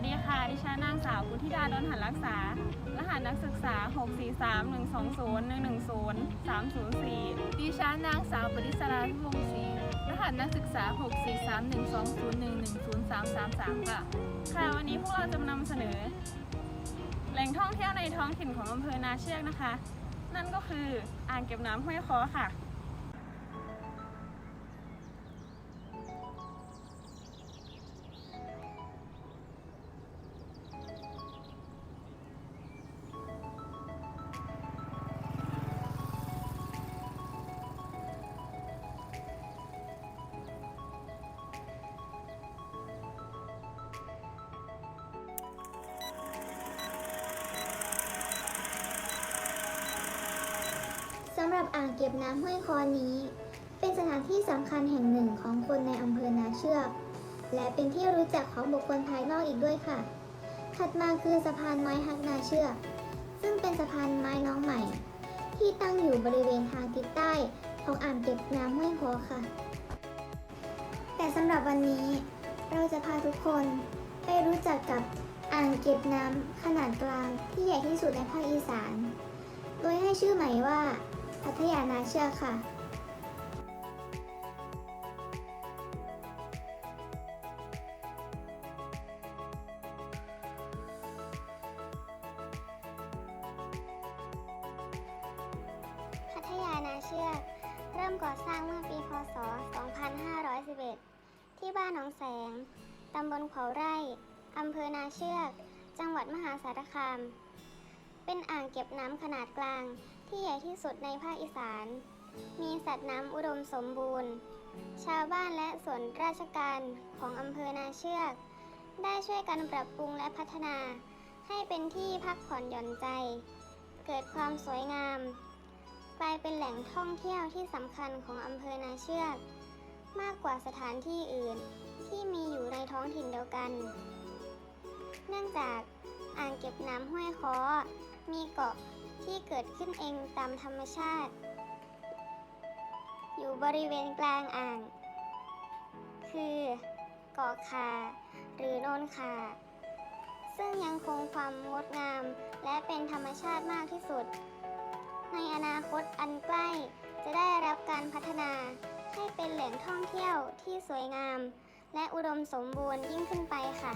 วัสดีค่ะ ดิฉันนางสาวกุธิดาดนหันรักษา รหัสนักศึกษา 643120110304 ดิฉันนางสาวปริศราทุพงศรีรหัสนักศึกษา 64312011033 ค่ะ ค่ะ วันนี้พวกเราจะนำเสนอ แหล่งท่องเที่ยวในท้องถิ่นของอำเภอนาเชือกนะคะ นั่นก็คืออ่างเก็บน้ำห้วยคอค่ะ รับอ่างเก็บน้ำห้วยคอนี้ เป็นสถานที่สำคัญแห่งหนึ่งของคนในอำเภอนาเชือก และเป็นที่รู้จักของบุคคลภายนอกอีกด้วยค่ะ ถัดมาคือสะพานไม้ฮักนาเชือก ซึ่งเป็นสะพานไม้น้องใหม่ ที่ตั้งอยู่บริเวณทางทิศใต้ของอ่างเก็บน้ำห้วยคอค่ะ แต่สำหรับวันนี้เราจะพาทุกคนไปรู้จักกับอ่างเก็บน้ำขนาดกลางที่ใหญ่ที่สุดในภาคอีสาน โดยให้ชื่อใหม่ว่า พัทยานาเชื่อค่ะพัทยานาเชือกเริ่มก่อสร้างเมื่อปี พศ 2511 ที่บ้านหนองแสง ตำบลเขาไร่ อำเภอนาเชือก จังหวัดมหาสารคาม เป็นอ่างเก็บน้ำขนาดกลาง ที่ใหญ่ที่สุดในภาคอีสาน มีสัตว์น้ำอุดมสมบูรณ์ ชาวบ้านและส่วนราชการของอำเภอนาเชือก ได้ช่วยกันปรับปรุงและพัฒนา ให้เป็นที่พักผ่อนหย่อนใจ เกิดความสวยงาม กลายเป็นแหล่งท่องเที่ยวที่สำคัญของอำเภอนาเชือก มากกว่าสถานที่อื่นที่มีอยู่ในท้องถิ่นเดียวกัน เนื่องจากอ่างเก็บน้ำห้วยค้อ มีเกาะที่เกิดขึ้นเองตามธรรมชาติ อยู่บริเวณกลางอ่าง คือเกาะคา หรือโนนคา ซึ่งยังคงความงดงามและเป็นธรรมชาติมากที่สุด ในอนาคตอันใกล้จะได้รับการพัฒนาให้เป็นแหล่งท่องเที่ยวที่สวยงาม และอุดมสมบูรณ์ยิ่งขึ้นไปค่ะ